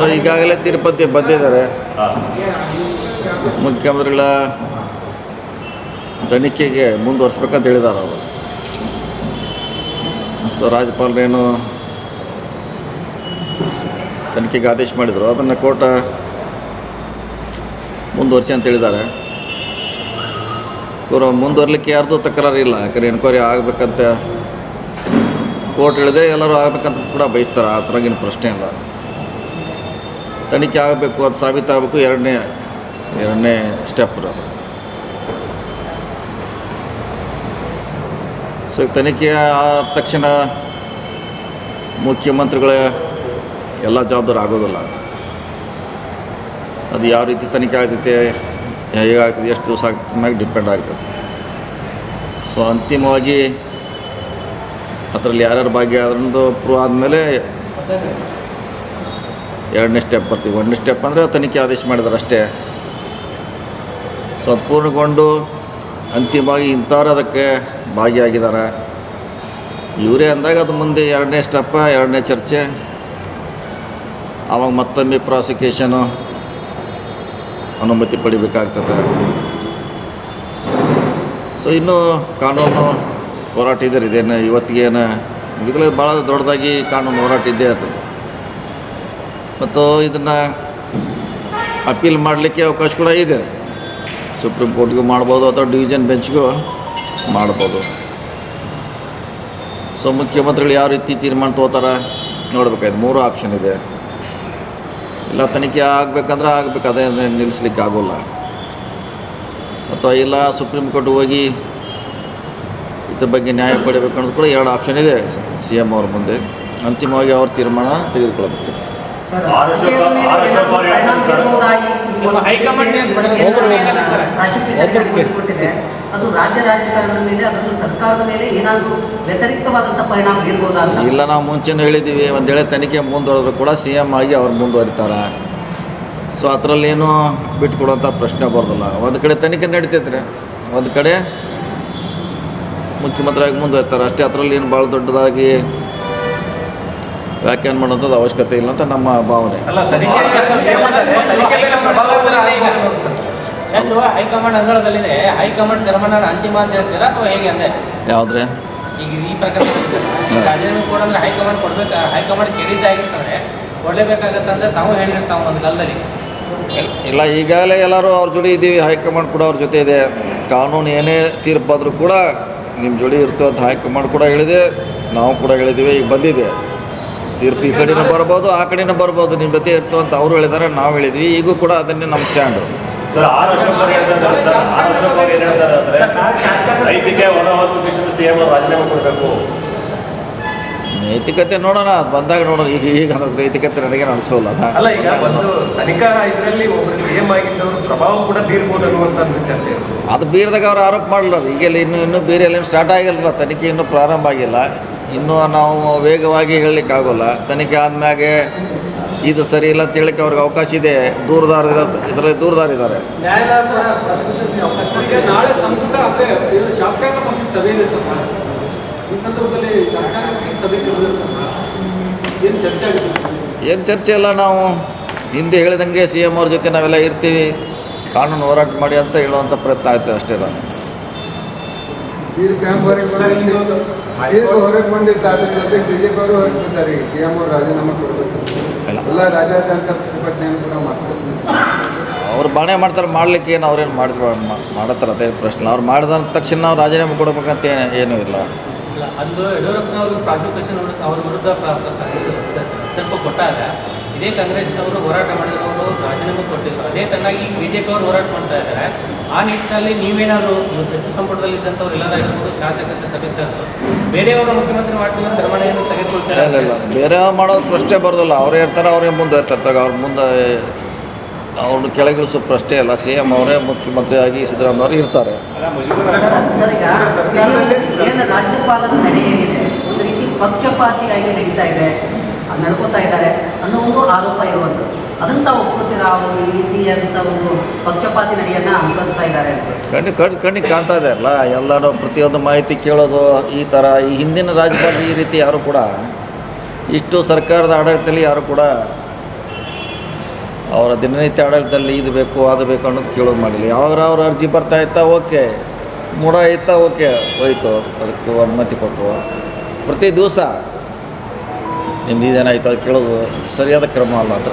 So ಈಗಾಗಲೇ ತಿರುಪತಿ ಬಂದಿದ್ದಾರೆ. ಮುಖ್ಯಮಂತ್ರಿಗಳ ತನಿಖೆಗೆ ಮುಂದುವರಿಸ್ಬೇಕಂತ ಹೇಳಿದ್ದಾರೆ ಅವರು. ಸೊ ರಾಜ್ಯಪಾಲರೇನು ತನಿಖೆಗೆ ಆದೇಶ ಮಾಡಿದರು ಅದನ್ನು ಕೋರ್ಟ ಮುಂದುವರಿಸಿ ಅಂತ ಹೇಳಿದ್ದಾರೆ. ಇವರು ಮುಂದುವರಲಿಕ್ಕೆ ಯಾರ್ದು ತಕರಾರು ಇಲ್ಲ ಯಾಕಂದರೆ ಎನ್ಕ್ವೈರಿ ಆಗಬೇಕಂತ ಕೋರ್ಟ್ ಹೇಳಿದೆ ಎಲ್ಲರೂ ಆಗಬೇಕಂತ ಕೂಡ ಬಯಸ್ತಾರೆ ಆ ಥರಗಿನ ಪ್ರಶ್ನೆ ಇಲ್ಲ. ತನಿಖೆ ಆಗಬೇಕು ಅದು ಸಾಬೀತಾಗಬೇಕು ಎರಡನೇ ಎರಡನೇ ಸ್ಟೆಪ್ ಸೊ ತನಿಖೆ ಆದ ತಕ್ಷಣ ಮುಖ್ಯಮಂತ್ರಿಗಳ ಎಲ್ಲ ಜವಾಬ್ದಾರಿ ಆಗೋದಿಲ್ಲ. ಅದು ಯಾವ ರೀತಿ ತನಿಖೆ ಆಗ್ತೈತೆ ಹೇಗಾಗ್ತದೆ ಎಷ್ಟು ದಿವಸ ಆಗ್ತದೆ ಮ್ಯಾಗೆ ಡಿಪೆಂಡ್ ಆಗ್ತದೆ. ಸೊ ಅಂತಿಮವಾಗಿ ಅದರಲ್ಲಿ ಯಾರ್ಯಾರು ಅದರಿಂದ ಪ್ರೂವ್ ಆದಮೇಲೆ ಎರಡನೇ ಸ್ಟೆಪ್ ಬರ್ತೀವಿ. ಒಂದನೇ ಸ್ಟೆಪ್ ಅಂದರೆ ತನಿಖೆ ಆದೇಶ ಮಾಡಿದ್ರು ಅಷ್ಟೇ. ಸತ್ಪೂರ್ಣಗೊಂಡು ಅಂತಿಮವಾಗಿ ಇಂಥವ್ರು ಅದಕ್ಕೆ ಭಾಗಿಯಾಗಿದ್ದಾರೆ. ಇವರೇ ಅಂದಾಗ ಅದು ಮುಂದೆ ಎರಡನೇ ಸ್ಟೆಪ್ಪ ಎರಡನೇ ಚರ್ಚೆ. ಆವಾಗ ಮತ್ತೊಮ್ಮೆ ಪ್ರಾಸಿಕ್ಯೂಷನು ಅನುಮತಿ ಪಡಿಬೇಕಾಗ್ತದೆ. ಸೊ ಇನ್ನೂ ಕಾನೂನು ಹೋರಾಟ ಇದ್ದಾರೆ ಇದೇನು ಇವತ್ತಿಗೇನು ಮುಗಿದ್ರೆ ಭಾಳ ದೊಡ್ಡದಾಗಿ ಕಾನೂನು ಹೋರಾಟ ಇದ್ದೇ ಇರ್ತದೆ ಮತ್ತು ಇದನ್ನು ಅಪೀಲ್ ಮಾಡಲಿಕ್ಕೆ ಅವಕಾಶ ಕೂಡ ಇದೆ. ಸುಪ್ರೀಂ ಕೋರ್ಟ್ಗೂ ಮಾಡ್ಬೋದು ಅಥವಾ ಡಿವಿಷನ್ ಬೆಂಚ್ಗೂ ಮಾಡ್ಬೋದು. ಸೊ ಮುಖ್ಯಮಂತ್ರಿಗಳು ಯಾವ ರೀತಿ ತೀರ್ಮಾನ ತೊಗೋತಾರೆ ನೋಡ್ಬೇಕಾಯ್ತು. ಮೂರು ಆಪ್ಷನ್ ಇದೆ. ಇಲ್ಲ ತನಿಖೆ ಆಗಬೇಕಂದ್ರೆ ಆಗಬೇಕು, ಅದೇ ನಿಲ್ಲಿಸ್ಲಿಕ್ಕೆ ಆಗೋಲ್ಲ. ಅಥವಾ ಇಲ್ಲ ಸುಪ್ರೀಂ ಕೋರ್ಟ್ ಹೋಗಿ ಇದ್ರ ಬಗ್ಗೆ ನ್ಯಾಯ ಪಡಿಬೇಕು ಅನ್ನೋದು ಕೂಡ ಎರಡು ಆಪ್ಷನ್ ಇದೆ. ಸಿ ಎಂ ಅವ್ರ ಮುಂದೆ. ಅಂತಿಮವಾಗಿ ಅವ್ರ ತೀರ್ಮಾನ ತೆಗೆದುಕೊಳ್ಬೇಕು ಅದು ರಾಜ್ಯ ರಾಜಕಾರಣದ ಮೇಲೆ ಸರ್ಕಾರದ ಮೇಲೆ ಏನಾದರೂ ವ್ಯತಿರಿಕ್ತವಾದಂಥ ಪರಿಣಾಮ ಬೀರ್ಬೋದಾ ಇಲ್ಲ ನಾವು ಮುಂಚೆನೂ ಹೇಳಿದ್ದೀವಿ. ಒಂದು ವೇಳೆ ತನಿಖೆ ಮುಂದುವರೆದ್ರು ಕೂಡ ಸಿ ಎಂ ಆಗಿ ಅವ್ರು ಮುಂದುವರಿತಾರೆ. ಸೊ ಅದರಲ್ಲೇನು ಬಿಟ್ಕೊಡುವಂಥ ಪ್ರಶ್ನೆ ಬರೋದಿಲ್ಲ. ಒಂದು ಕಡೆ ತನಿಖೆ ನಡೀತೈತ್ರಿ. ಒಂದು ಕಡೆ ಮುಖ್ಯಮಂತ್ರಿಯಾಗಿ ಮುಂದುವರಿತಾರೆ. ಅಷ್ಟೇ ಅದರಲ್ಲಿ ಏನು ಭಾಳ ದೊಡ್ಡದಾಗಿ ವ್ಯಾಖ್ಯಾನ ಮಾಡುವಂಥದ್ದು ಅವಶ್ಯಕತೆ ಇಲ್ಲ ಅಂತ ನಮ್ಮ ಭಾವನೆ. ಹೈಕಮಾಂಡ್ ಅಂಗಳದಲ್ಲಿದೆ. ಹೈಕಮಾಂಡ್ ತೀರ್ಮಾನ ಅಂತಿಮ ಅಂತ ಹೇಳ್ತೀರಾ ಅಥವಾ ಹೇಗೆ ಅಂದ್ರೆ ಯಾವುದ್ರೆ? ಈಗ ಈ ಪ್ರಕರಣ ರಾಜೀನಾಮೆ ಕೂಡ ಅಂದ್ರೆ ಹೈಕಮಾಂಡ್ ಕೊಡ್ಬೇಕು? ಹೈಕಮಾಂಡ್ ಕೇಳಿದ್ದಾಗಿರ್ತಾರೆ ಕೊಡಲೇಬೇಕಾಗತ್ತೆ ಅಂದ್ರೆ ತಾವು ಹೇಳಿರ್ತಾವ ಒಂದು ಕಾಲದಲ್ಲಿ ಇಲ್ಲ ಈಗಾಗಲೇ ಎಲ್ಲರೂ ಅವ್ರ ಜೋಡಿ ಇದ್ದೀವಿ. ಹೈಕಮಾಂಡ್ ಕೂಡ ಅವ್ರ ಜೊತೆ ಇದೆ. ಕಾನೂನು ಏನೇ ತೀರ್ಪಾದರೂ ಕೂಡ ನಿಮ್ಮ ಜೋಡಿ ಇರ್ತೇವೆ ಅಂತ ಹೈಕಮಾಂಡ್ ಕೂಡ ಹೇಳಿದೆ. ನಾವು ಕೂಡ ಹೇಳಿದ್ದೀವಿ ಈಗ ಬಂದಿದೆ. ತೀರ್ಪು ಈ ಕಡೆನೂ ಬರ್ಬೋದು ಆ ಕಡೆನೂ ಬರ್ಬೋದು. ನಿಮ್ಮ ಜೊತೆ ಇರ್ತು ಅಂತ ಅವರು ಹೇಳಿದ್ದಾರೆ ನಾವು ಹೇಳಿದ್ವಿ. ಈಗೂ ಕೂಡ ಅದನ್ನೇ ನಮ್ಮ ಸ್ಟ್ಯಾಂಡು ಸರ್ ಆರ್ ಅಶೋಕ್ ಅವ್ರು ಹೇಳ್ತಾರೆ ಸರ್. ಆರ್ ಅಶೋಕ್ ಅವ್ರು ಏನು ಹೇಳ್ತಾರೆ ಅಂದರೆ ರೈತಿಗೆ ಒಣ ಹೊತ್ತು ವಿಷಯದ ಸಿ ಎಂ ರಾಜೀನಾಮೆ ಕೊಡಬೇಕು. ನೈತಿಕತೆ ನೋಡೋಣ ಬಂದಾಗ ನೋಡೋಣ. ಈಗ ಈಗ ಅನ್ನೋದು ನೈತಿಕತೆ ನನಗೆ ನಡೆಸೋಲ್ಲ ಅಲ್ಲ ಈಗ ಒಂದು ತನಿಖಾ ಇದರಲ್ಲಿ ಒಬ್ಬರು ಸಿಎಂ ಆಗಿದ್ದವರು ಪ್ರಭಾವ ಕೂಡ ಬೀರ್ಬೋದು ಅನ್ನುವಂಥ ಒಂದು ಚರ್ಚೆ. ಅದು ಬೀರದಾಗ ಅವ್ರು ಆರೋಪ ಮಾಡಲ್ಲ ಈಗೆಲ್ಲ ಇನ್ನೂ ಇನ್ನೂ ಬೇರೆ ಎಲ್ಲ ಸ್ಟಾರ್ಟ್ ಆಗಿಲ್ಲ ತನಿಖೆ ಇನ್ನೂ ಪ್ರಾರಂಭ ಆಗಿಲ್ಲ. ಇನ್ನೂ ನಾವು ವೇಗವಾಗಿ ಹೇಳಲಿಕ್ಕೆ ಆಗೋಲ್ಲ ತನಿಖೆ ಆದ್ಮ್ಯಾಗೆ ಇದು ಸರಿ ಇಲ್ಲ ಅಂತ ಹೇಳಕ್ಕೆ ಅವ್ರಿಗೆ ಅವಕಾಶ ಇದೆ. ದೂರದಾರ ಇದರಲ್ಲಿ ದೂರದಾರ ಇದ್ದಾರೆ. ಸರ್, ಈಗ ನಾಳೆ ಸಂಪುಟ ಅಂದ್ರೆ ಇದು ಶಾಸಕಾಂಗ ಪಕ್ಷದ ಸಭೆ ಇದೆ ಈ ಸಂದರ್ಭದಲ್ಲಿ ಶಾಸಕಾಂಗ ಪಕ್ಷದ ಸಭೆ ಕರೆದಿದೆ ಏನು ಚರ್ಚೆ ಇಲ್ಲ ನಾವು. ಹಿಂದೆ ಹೇಳಿದಂಗೆ ಸಿ ಎಂ ಅವ್ರ ಜೊತೆ ನಾವೆಲ್ಲ ಇರ್ತೀವಿ. ಕಾನೂನು ಹೋರಾಟ ಮಾಡಿ ಅಂತ ಹೇಳುವಂಥ ಪ್ರಯತ್ನ ಆಯ್ತು ಅಷ್ಟೇ ನಾನು. ತೀರ್ಪು ಕ್ಯಾಂಪ್ ಹೊರಗೆ ಬಂದಿತ್ತು ತೀರ್ಪು ಹೊರಗೆ ಬಂದಿತ್ತು ಅದ್ರ ಜೊತೆ ಬಿಜೆಪಿ ಜೆ ಪಿ ಅವರು ಹೊರಗೆ ಬಂದಾರೆ ಈಗ ಸಿ ಎಂ ಅವರು ರಾಜೀನಾಮೆ ಕೊಡಬೇಕು ಎಲ್ಲ ರಾಜ್ಯಾದ್ಯಂತ ಪ್ರತಿಭಟನೆ ಕೂಡ ಮಾಡ್ತಾರೆ ಅವ್ರು ಬಾಣೆ ಮಾಡ್ತಾರೆ ಮಾಡ್ಲಿಕ್ಕೆ ಏನು ಅವ್ರೇನು ಮಾಡಿದ ಮಾಡತ್ತಾರ ಅದೇನು ಪ್ರಶ್ನೆ. ಅವ್ರು ಮಾಡಿದ ತಕ್ಷಣ ನಾವು ರಾಜೀನಾಮೆ ಕೊಡ್ಬೇಕಂತ ಏನು ಏನೂ ಇಲ್ಲ. ಇಲ್ಲ ಅದು ಯಡಿಯೂರಪ್ಪನವರು ಪ್ರಾಸಿಕ್ಯೂಷನ್ ಅವ್ರ ವಿರುದ್ಧ ಕೊಟ್ಟಾಗ ಇದೇ ಕಾಂಗ್ರೆಸ್ನವರು ಹೋರಾಟ ಮಾಡಿದವರು ರಾಜೀನಾಮೆ ಕೊಟ್ಟಿದ್ರು. ಅದೇ ತನ್ನಾಗಿ ಬಿ ಜೆ ಪಿ ಅವರು ಹೋರಾಟ ಮಾಡ್ತಾ ಇದ್ದಾರೆ ಆ ನಿಟ್ಟಿನಲ್ಲಿ ನೀವೇನಾದರೂ ನೀವು ಸಚಿವ ಸಂಪುಟದಲ್ಲಿ ಇದ್ದಂಥವ್ರು ಎಲ್ಲರಾಗಿರ್ಬೋದು ಶಾಸಕರ ಸಭೆ ಕರೆದು ಬೇರೆಯವರು ಮುಖ್ಯಮಂತ್ರಿ ಮಾಡ್ತೀವಿ ಇಲ್ಲ ತೆಗೆದುಕೊಳ್ತಾರೆ ಬೇರೆ ಮಾಡೋದು ಪ್ರಶ್ನೆ ಬರೋದಿಲ್ಲ. ಅವರೇ ಇರ್ತಾರೆ ಅವ್ರಿಗೆ ಮುಂದೆ ಇರ್ತಾರೆ ಅವ್ರ ಮುಂದೆ ಅವ್ರನ್ನ ಕೆಳಗಿಳಿಸೋ ಪ್ರಶ್ನೆ ಅಲ್ಲ ಸಿ ಎಂ ಅವರೇ ಮುಖ್ಯಮಂತ್ರಿಯಾಗಿ ಸಿದ್ದರಾಮಯ್ಯವರು ಇರ್ತಾರೆ ರಾಜ್ಯಪಾಲರ ಒಂದು ರೀತಿ ಪಕ್ಷಪಾತಿಯಾಗಿ ನಡೀತಾ ಇದೆ. ನಡ್ಕೋತಾ ಇದ್ದಾರೆ ಅನ್ನೋ ಒಂದು ಆರೋಪ ಇರುವಂಥದ್ದು. ಅದನ್ನು ತಾವು ಒಪ್ಕೋತೀರಾ? ಅವರು ಈ ರೀತಿಯಾದಂಥ ಒಂದು ಪಕ್ಷಪಾತಿ ನಡೆಯನ್ನು ಅನುಸರಿಸ್ತಾ ಇದ್ದಾರೆ ಕಣ್ಣಿ ಕಣ್ಣು ಕಣ್ಣಿಗೆ ಕಾಣ್ತಾ ಇದೆ ಅಲ್ಲ? ಎಲ್ಲರೂ ಪ್ರತಿಯೊಂದು ಮಾಹಿತಿ ಕೇಳೋದು ಈ ಥರ. ಈ ಹಿಂದಿನ ರಾಜ್ಯದಲ್ಲಿ ಈ ರೀತಿ ಯಾರು ಕೂಡ, ಇಷ್ಟು ಸರ್ಕಾರದ ಆಡಳಿತದಲ್ಲಿ ಯಾರು ಕೂಡ ಅವರ ದಿನನಿತ್ಯ ಆಡಳಿತದಲ್ಲಿ ಇದು ಬೇಕು, ಅದು ಬೇಕು ಅನ್ನೋದು ಕೇಳೋದು ಯಾವಾಗ ಅವ್ರ ಅರ್ಜಿ ಬರ್ತಾ ಇತ್ತಾ ಓಕೆ, ಮೂಡ ಇತ್ತಾ ಓಕೆ ಹೋಯ್ತು. ಅದಕ್ಕೆ ಅನುಮತಿ ಕೊಟ್ಟರು. ಪ್ರತಿ ದಿವಸ ನಿಮ್ದು ಇದೇನಾಯಿತು ಅದು ಕೇಳೋದು ಸರಿಯಾದ ಕ್ರಮ ಅಲ್ಲ ಅಂತ